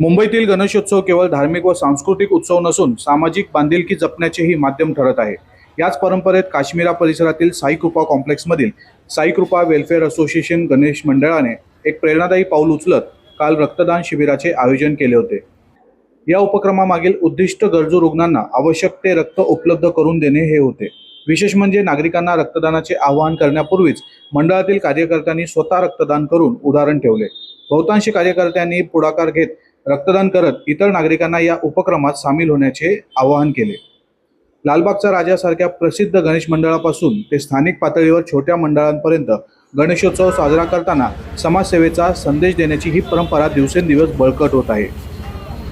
मुंबईतील गणेशोत्सव केवळ धार्मिक व सांस्कृतिक उत्सव नसून सामाजिक बांधिलकी जपण्याचेही माध्यम ठरत आहे. याच परंपरेत काश्मीरा परिसरातील साईकृपा कॉम्प्लेक्समधील साईकृपा वेलफेअर असोसिएशन गणेश मंडळाने एक प्रेरणादायी पाऊल उचलत काल रक्तदान शिबिराचे आयोजन केले होते. या उपक्रमामागील उद्दिष्ट गरजू रुग्णांना आवश्यक ते रक्त उपलब्ध करून देणे हे होते. विशेष म्हणजे नागरिकांना रक्तदानाचे आवाहन करण्यापूर्वीच मंडळातील कार्यकर्त्यांनी स्वतः रक्तदान करून उदाहरण ठेवले. बहुतांश कार्यकर्त्यांनी पुढाकार घेत रक्तदान करत इतर नागरिकांना या उपक्रमात सामील होण्याचे आवाहन केले. लालबागचा राजासारख्या प्रसिद्ध गणेश मंडळापासून ते स्थानिक पातळीवर छोट्या मंडळांपर्यंत गणेशोत्सव साजरा करताना समाजसेवेचा संदेश देण्याची ही परंपरा दिवसेंदिवस बळकट होत आहे.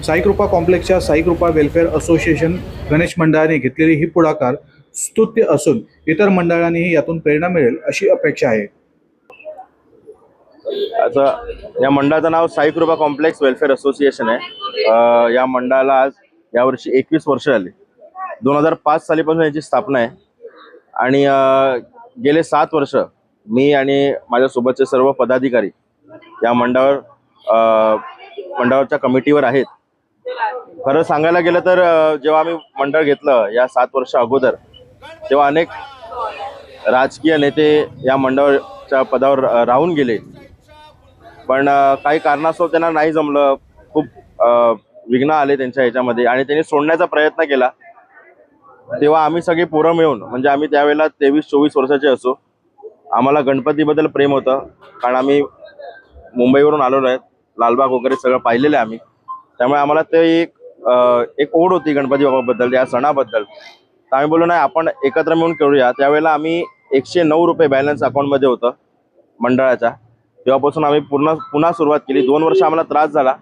साईकृपा कॉम्प्लेक्सच्या साईकृपा वेलफेअर असोसिएशन गणेश मंडळाने घेतलेली ही पुढाकार स्तुत्य असून इतर मंडळांनीही यातून प्रेरणा मिळेल अशी अपेक्षा आहे. असं या मंडळाचं नाव साई कृपा कॉम्प्लेक्स वेलफेअर असोसिएशन आहे. या मंडळाला आज यावर्षी एकवीस वर्ष झाली. दोन हजार पाच सालीपासून याची स्थापना आहे. आणि गेले सात वर्ष मी आणि माझ्यासोबतचे सर्व पदाधिकारी या मंडळावर मंडळावरच्या मंडळाच्या कमिटीवर आहेत. खरं सांगायला गेलं तर जेव्हा आम्ही मंडळ घेतलं या सात वर्ष अगोदर तेव्हा अनेक राजकीय नेते या मंडळाच्या पदावर राहून गेले. पण काही कारणास्तव त्यांना नाही जमलं. खूप विघ्न आले त्यांच्या ह्याच्यामध्ये आणि त्यांनी सोडण्याचा प्रयत्न केला. तेव्हा आम्ही सगळे पोरं मिळून म्हणजे आम्ही त्यावेळेला तेवीस चोवीस वर्षाचे असो. आम्हाला गणपतीबद्दल प्रेम होतं कारण आम्ही मुंबईवरून आलेलो आहेत. लालबाग वगैरे सगळं पाहिलेलं आहे आम्ही. त्यामुळे आम्हाला ते एक एक ओढ होती गणपती बाबाबद्दल या सणाबद्दल. तर आम्ही बोललो नाही आपण एकत्र मिळून करूया. त्यावेळेला आम्ही एकशे नऊ रुपये बॅलन्स अकाउंटमध्ये होतं मंडळाच्या. तेव्हापासून आम्ही पुन्हा पुन्हा सुरुवात केली. दोन वर्ष आम्हाला त्रास झाला.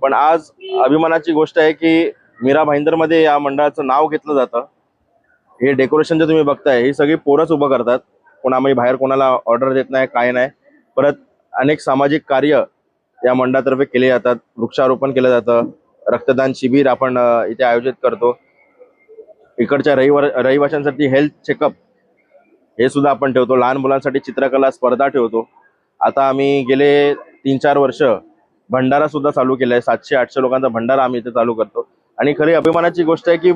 पण आज अभिमानाची गोष्ट आहे की मीरा भाईंदरमध्ये या मंडळाचं नाव घेतलं जातं. हे डेकोरेशन जे तुम्ही बघताय ही सगळी पोरच उभं करतात. कोण आम्ही बाहेर कोणाला ऑर्डर देत नाही काय नाही. परत अनेक सामाजिक कार्य या मंडळातर्फे केले जातात. वृक्षारोपण केलं जातं. रक्तदान शिबिर आपण इथे आयोजित करतो. इकडच्या रहिवार रहिवाशांसाठी हेल्थ चेकअप हे सुद्धा आपण ठेवतो. लहान मुलांसाठी चित्रकला स्पर्धा ठेवतो. आता आम्ही गेले तीन चार वर्ष भंडारा सुद्धा चालू केला आहे सातशे आठशे लोकांचा भंडारा आम्ही इथे चालू करतो. आणि खरी अभिमानाची गोष्ट आहे की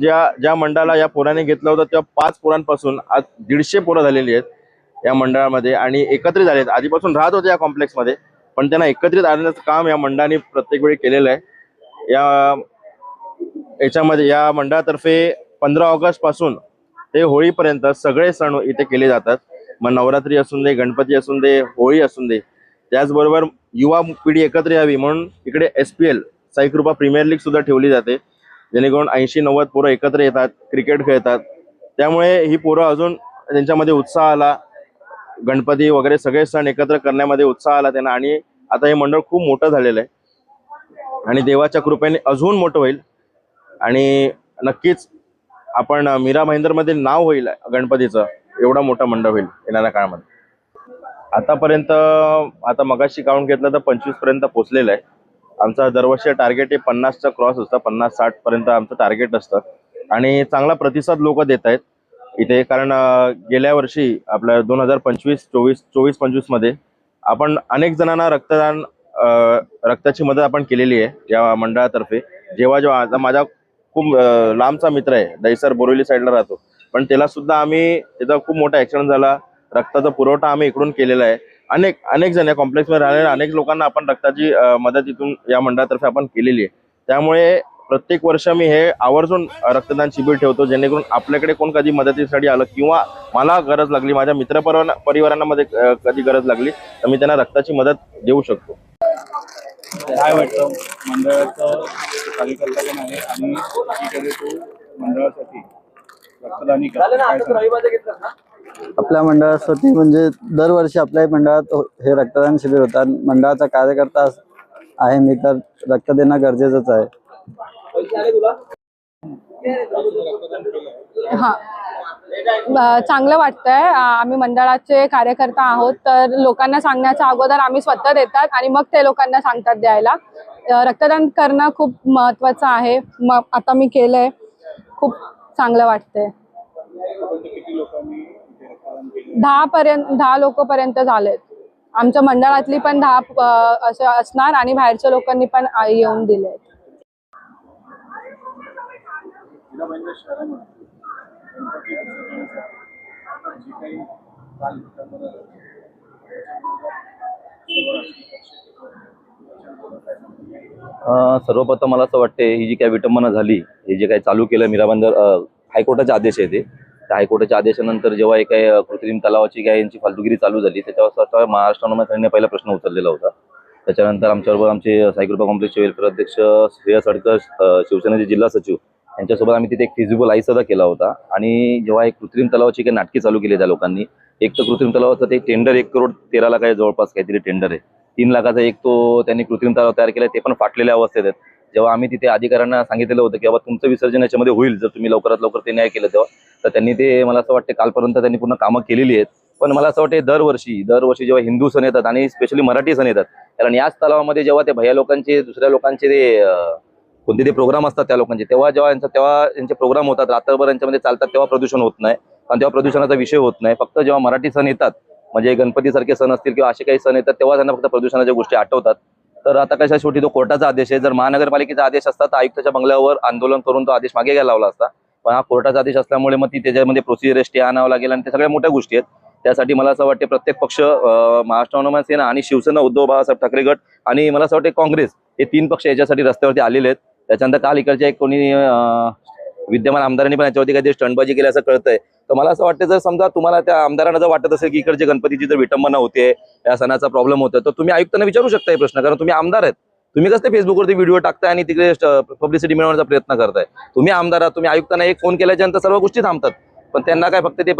ज्या ज्या मंडळाला या पोराने घेतलं होतं त्या पाच पोरांपासून आज दीडशे पोरं झालेली आहेत या मंडळामध्ये आणि एकत्रित झालेत. आधीपासून राहत होते या कॉम्प्लेक्समध्ये पण त्यांना एकत्रित आणण्याचं काम या मंडळाने प्रत्येक वेळी केलेलं आहे. या याच्यामध्ये या मंडळातर्फे पंधरा ऑगस्टपासून ते होळीपर्यंत सगळे सण इथे केले जातात. मग नवरात्री असून दे गणपती असून दे होळी असून दे त्याचबरोबर युवा पिढी एकत्र यावी म्हणून इकडे S P L Saikripa premier league सुद्धा ठेवली जाते. जेणेकरून ऐंशी नव्वद पोरं एकत्र येतात क्रिकेट खेळतात. त्यामुळे ही पोरं अजून त्यांच्यामध्ये उत्साह आला. गणपती वगैरे सगळे सण एकत्र करण्यामध्ये उत्साह आला त्यांना आणि आता हे मंडळ खूप मोठं झालेलं आहे. आणि देवाच्या कृपेने अजून मोठं होईल. आणि नक्कीच आपण मीरा महेंद्रमध्ये नाव होईल गणपतीचं. एवढा मोठा मंडप होईल येणाऱ्या काळामध्ये. आतापर्यंत आता मगाशी काउंट घेतलं तर पंचवीसपर्यंत पोहोचलेलं आहे. आमचा दरवर्षी टार्गेट हे पन्नासचा क्रॉस असतं पन्नास साठ पर्यंत आमचं टार्गेट असतं. आणि चांगला प्रतिसाद लोक देत आहेत. इथे कारण गेल्या वर्षी आपल्या दोन हजार पंचवीस चोवीस चोवीस पंचवीसमध्ये आपण अनेक जणांना रक्तदान रक्ताची मदत आपण केलेली आहे या मंडळातर्फे. जेव्हा जेव्हा आता माझा खूप लांबचा मित्र आहे दहिसर बोरिवली साईडला राहतो. पण त्याला सुद्धा आम्ही त्याचा खूप मोठा ऍक्सिडेंट झाला. रक्ताचा पुरवठा आम्ही इकडून केलेला आहे. अनेक अनेक जण या कॉम्प्लेक्समध्ये राहिलेल्या अनेक लोकांना आपण रक्ताची मदत इथून या मंडळातर्फे आपण केलेली आहे. त्यामुळे प्रत्येक वर्ष मी हे आवर्जून रक्तदान शिबिर ठेवतो जेणेकरून आपल्याकडे कोण कधी मदतीसाठी आलं किंवा मला गरज लागली माझ्या मित्र परिवारांना मध्ये कधी गरज लागली तर मी त्यांना रक्ताची मदत देऊ शकतो. काय वाटतं? मंडळाचं कार्यकर्ता पण आहे आणि मंडळासाठी. रक्तदानी? आपल्या मंडळासाठी म्हणजे दरवर्षी आपल्या मंडळात हे रक्तदान शिबिर होतात मंडळाचा कार्यकर्ता आहे मी तर रक्त देणं गरजेचंच आहे. हा. चांगलं वाटतंय. आम्ही मंडळाचे कार्यकर्ता आहोत तर लोकांना सांगण्याच्या अगोदर आम्ही स्वतः देतात आणि मग ते लोकांना सांगतात द्यायला. रक्तदान करणं खूप महत्वाचं आहे. मग आता मी केलंय. खूप चांगलं वाटतंय. दहा पर्यंत दहा लोक पर्यंत झालेत. आमच्या मंडळातली पण दहा असं असणार आणि बाहेरच्या लोकांनी पण येऊन दिले सर्वप्रथम मला असं वाटते ही जी काही विटंबना झाली हे जे काही चालू केलं मीराबंदर हायकोर्टाचे आदेश आहे ते. त्या हायकोर्टाच्या आदेशानंतर जेव्हा एक काही कृत्रिम तलावाची काय यांची फालतुगिरी चालू झाली त्याच्यावर स्वतः महाराष्ट्र पहिला प्रश्न उचललेला होता. त्याच्यानंतर आमच्याबरोबर आमचे साईकृपा कॉम्प्लेक्सचे वेलफेअर अध्यक्ष श्रेया सडकर शिवसेनेचे जिल्हा सचिव यांच्यासोबत आम्ही तिथे एक फिजिबल आई सुद्धा केला होता. आणि जेव्हा एक कृत्रिम तलावाची काही नाटकी चालू केली त्या लोकांनी एक तर कृत्रिम तलावाचं ते टेंडर एक करोड तेरा काय जवळपास काहीतरी टेंडर आहे. तीन लाखाचा एक तो त्यांनी कृत्रिम तलाव तयार केला ते पण फाटलेल्या अवस्थेत आहेत. जेव्हा आम्ही तिथे अधिकाऱ्यांना सांगितलेलं होतं की बाबा तुमचं विसर्जन याच्यामध्ये होईल जर तुम्ही लवकरात लवकर ते न्याय केलं तेव्हा. तर त्यांनी ते मला असं वाटतं कालपर्यंत त्यांनी पूर्ण कामं केलेली आहेत. पण मला असं वाटतं दरवर्षी दरवर्षी जेव्हा हिंदू सण येतात आणि स्पेशली मराठी सण येतात कारण याच तलावामध्ये जेव्हा ते भैया लोकांचे दुसऱ्या लोकांचे ते कोणते ते प्रोग्राम असतात त्या लोकांचे तेव्हा जेव्हा यांचा तेव्हा यांचे प्रोग्राम होतात रात्रभर यांच्यामध्ये चालतात तेव्हा प्रदूषण होत नाही. आणि तेव्हा प्रदूषणाचा विषय होत नाही. फक्त जेव्हा मराठी सण येतात म्हणजे गणपतीसारखे सण असतील किंवा असे काही सण येतात तेव्हा त्यांना फक्त प्रदूषणाच्या गोष्टी आठवतात. तर आता कशा शेवटी तो कोर्टाचा आदेश आहे. जर महानगरपालिकेचा आदेश असता तर आयुक्ताच्या बंगल्यावर आंदोलन करून तो आदेश मागे घ्यायला लावला असता. पण हा कोर्टाचा आदेश असल्यामुळे मग ती त्याच्यामध्ये प्रोसिजर स्टे आणावं लागेल आणि त्या सगळ्या मोठ्या गोष्टी आहेत. त्यासाठी मला असं वाटते प्रत्येक पक्ष महाराष्ट्र नवनिर्माण सेना आणि शिवसेना उद्धव बाळासाहेब ठाकरे गट आणि मला असं वाटते काँग्रेस हे तीन पक्ष याच्यासाठी रस्त्यावरती आलेले आहेत. त्याच्यानंतर काल इकडच्या एक कोणी विद्यमान आमदारांनी पण याच्यावरती काहीतरी स्टंटबाजी केली असं कळतंय. तर मला असं वाटतं जर समजा तुम्हाला त्या आमदारांना जर वाटत असेल की इकडचे गणपतीची जर विटंबना होते या सणाचा प्रॉब्लेम होतो तर तुम्ही आयुक्तांना विचारू शकता हे प्रश्न कारण तुम्ही आमदार आहेत. तुम्ही कसं फेसबुकवरती व्हिडिओ टाकताय आणि तिकडे पब्लिसिटी मिळवण्याचा प्रयत्न करताय. तुम्ही आमदार आहात तुम्ही आयुक्तांना एक फोन केल्याच्यानंतर सर्व गोष्टी थांबतात. पण त्यांना काय फक्त ते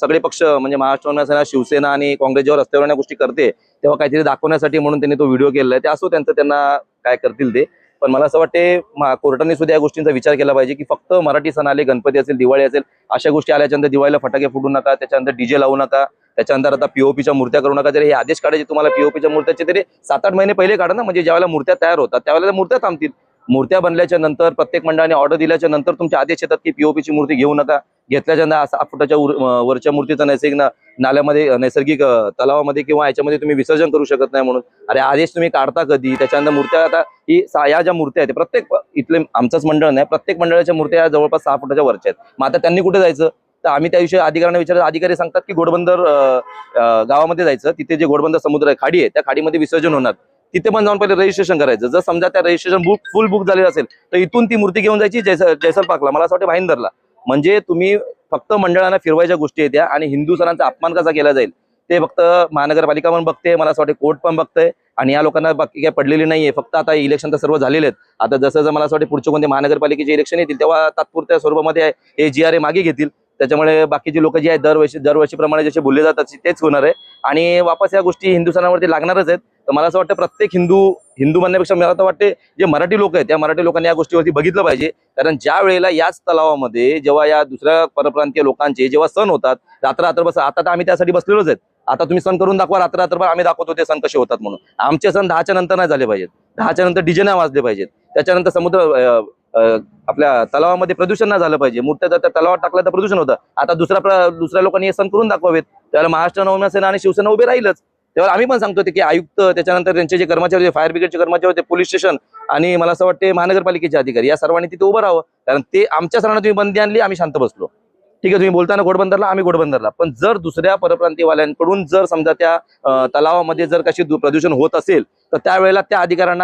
सगळे पक्ष म्हणजे महाराष्ट्र शिवसेना आणि काँग्रेस जेव्हा रस्त्यावर या गोष्टी करते तेव्हा काहीतरी दाखवण्यासाठी म्हणून त्यांनी तो व्हिडिओ केलेला आहे. ते असो त्यांचं त्यांना काय करतील ते. पण मला असं वाटते कोर्टाने सुद्धा या गोष्टींचा विचार केला पाहिजे की फक्त मराठी सण आले गणपती असेल दिवाळी असेल अशा गोष्टी आल्याच्यानंतर दिवाळीला फटाके फुटू नका त्याच्यानंतर डीजे लावू नका त्याच्यानंतर आता पीओपीच्या मूर्त्या करू नका. जर हे आदेश काढायचे तुम्हाला पीओपीच्या मूर्त्याचे तरी सात आठ महिने पहिले काढा ना म्हणजे ज्यावेळेला मूर्त्या तयार होतात त्यावेळेला मूर्त्या थांबतील. मूर्त्या बनल्याच्या नंतर प्रत्येक मंडळाने ऑर्डर दिल्याच्या नंतर तुमचे आदेश येतात की पीओपीची मूर्ती घेऊ नका. घेतल्याच्या नंतर सहा फुटाच्या वरच्या मूर्तीचं नैसर्गिक ना- नाल्यामध्ये नैसर्गिक तलावामध्ये किंवा याच्यामध्ये तुम्ही विसर्जन करू शकत नाही म्हणून. अरे आदेश तुम्ही काढता कधी? त्याच्यानंतर मूर्त्या आता ही या ज्या मूर्त्या आहेत प्रत्येक इथले आमचंच मंडळ नाही प्रत्येक मंडळाच्या मूर्त्या या जवळपास सहा फुटाच्या वरच्या आहेत. मग आता त्यांनी कुठे जायचं? तर आम्ही त्याविषयी अधिकाऱ्यांना विचारलं अधिकारी सांगतात की घोडबंदर गावामध्ये जायचं. तिथे जे घोडबंदर समुद्र आहे खाडी आहे त्या खाडीमध्ये विसर्जन होणार. तिथे पण जाऊन पहिले रजिस्ट्रेशन करायचं. जर समजा त्या रजिस्ट्रेशन बुक फुल बुक झालेलं असेल तर इथून ती मूर्ती घेऊन जायची जैस जैसर पाकला मला असं वाटतं भाईंदरला. म्हणजे तुम्ही फक्त मंडळांना फिरवायच्या गोष्टी येत्या आणि हिंदू सणांचा अपमान कसा केला जाईल? ते फक्त महानगरपालिका पण बघते मला असं वाटतं कोर्ट पण बघतंय आणि या लोकांना बाकी काही पडलेली नाहीये. फक्त आता इलेक्शन तर सर्व झालेले आहेत. आता जसं जसं मला असं वाटतं पुढचे कोणते महानगरपालिकेचे इलेक्शन येतील तेव्हा तात्पुरत्या स्वरूपामध्ये हे जी आर ए मागे घेतील. त्याच्यामुळे बाकीचे लोक जे आहेत दरवर्षी दरवर्षीप्रमाणे जसे बोलले जातात तेच होणार आहे. आणि वापस या गोष्टी हिंदू सणावरती लागणारच आहेत. तर मला असं वाटतं प्रत्येक हिंदू हिंदू म्हणण्यापेक्षा मला तर वाटते जे मराठी लोक आहेत त्या मराठी लोकांनी या गोष्टीवरती बघितलं पाहिजे. कारण ज्या वेळेला याच तलावामध्ये जेव्हा या दुसऱ्या परप्रांतीय लोकांचे जेव्हा सण होतात रात्र रात्र बस आता तर आम्ही त्यासाठी बसलेलोच आहेत. आता तुम्ही सण करून दाखवा रात्र रात्रभर आम्ही दाखवतो ते सण कसे होतात म्हणून. आमचे सण दहाच्या नंतर नाही झाले पाहिजेत. दहाच्या नंतर डीजे नाही वाजले पाहिजेत. त्याच्यानंतर समुद्र आपल्या तलावामध्ये प्रदूषण नाही झालं पाहिजे. मूर्त्या जर त्या तलावात टाकलं तर प्रदूषण होतं. आता दुसऱ्या दुसऱ्या लोकांनी हे सण करून दाखवावेत. त्यावेळेला महाराष्ट्र नवना सेना आणि शिवसेना उभे राहीलच. तेव्हा आम्ही पण सांगतो ते की आयुक्त त्याच्यानंतर त्यांचे जे कर्मचारी फायर ब्रिगेडचे कर्मचारी होते पोलीस स्टेशन आणि मला असं वाटते महानगरपालिकेचे अधिकारी या सर्वांनी तिथे उभं राहावं. कारण ते आमच्या सरांना तुम्ही बंदी आणली आम्ही शांत बसलो. ठीक आहे तुम्ही बोलताना घोडबंदरला आम्ही घोडबंदरला. पण जर दुसऱ्या परप्रांतीवाल्यांकडून जर समजा त्या तलावामध्ये जर कशी प्रदूषण होत असेल तर त्यावेळेला त्या अधिकाऱ्यांना